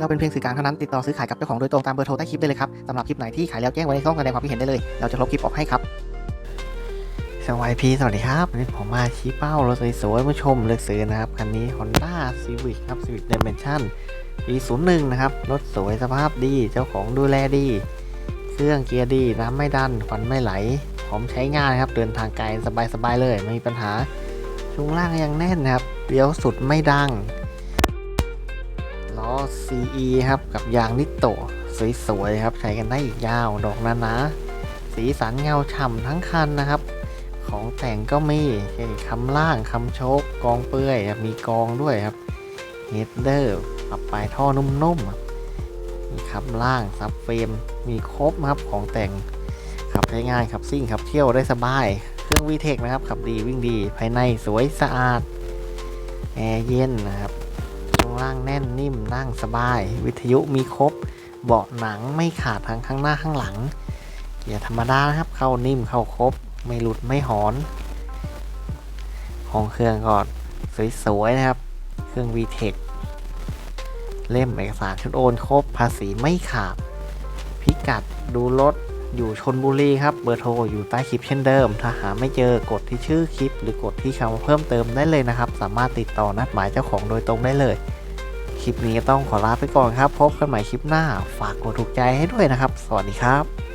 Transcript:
เราเป็นเพียงสื่อกลางเท่านั้นติดต่อซื้อขายกับเจ้าของโดยตรงตามเบอร์โทรใต้คลิปได้เลยครับสำหรับคลิปไหนที่ขายแล้วแจ้งไว้ในช่องแสดงความคิดเห็นได้เลย เราจะลบคลิปออกให้ครับสวัสดีพี่สวัสดีครับวันนี้ผมมาชี้เป้ารถสวยๆมาชมเลือกซื้อนะครับ คันนี้ Honda Civic ครับ Civic Dimension ปี01นะครับ รถสวยสภาพดี เจ้าของดูแลดี เครื่องเกียร์ดี น้ำไม่ดันควันไม่ไหลพร้อมใช้งานครับ เดินทางไกลสบายๆเลย ไม่มีปัญหา ช่วงล่างยังแน่นนะครับเลี้ยวสุดไม่ดัง ล้อ CE ครับกับยางนิโตสวยๆครับใช้กันได้อีกยาวดอกหนาๆสีสันเงาฉ่ำทั้งคันนะครับ ของแต่งก็มีเช่นคำล่างคำโชกกองเปื่อยมีกองด้วยครับเฮดเดอร์ปรับปลายท่อนุ่มๆครับมีคำล่างซับเฟรมมีครบครับของแต่งขับใช้ง่ายขับซิ่งขับเที่ยวได้สบาย เครื่องวีเทคนะครับขับดีวิ่งดีภายในสวยสะอาดแอร์เย็นนะครับ ล่างแน่นนิ่มนั่งสบาย วิทยุมีครบ เบาะหนังไม่ขาดทั้งข้างหน้าข้างหลัง เกียร์ธรรมดานะครับ เข้านิ่มเข้าครบ ไม่หลุดไม่หอน ของเครื่องก็สวยๆนะครับ เครื่อง VTEC เล่มเอกสารชุดโอนครบ ภาษีไม่ขาด พิกัดดูรถอยู่ชนบุรีครับ เบอร์โทรอยู่ใต้คลิปเช่นเดิม ถ้าหาไม่เจอกดที่ชื่อคลิป หรือกดที่คำเพิ่มเติมได้เลยนะครับ สามารถติดต่อนัดหมายเจ้าของโดยตรงได้เลย คลิปนี้ต้องขอลาไปก่อนครับ พบกันใหม่คลิปหน้า ฝากกดถูกใจให้ด้วยนะครับ สวัสดีครับ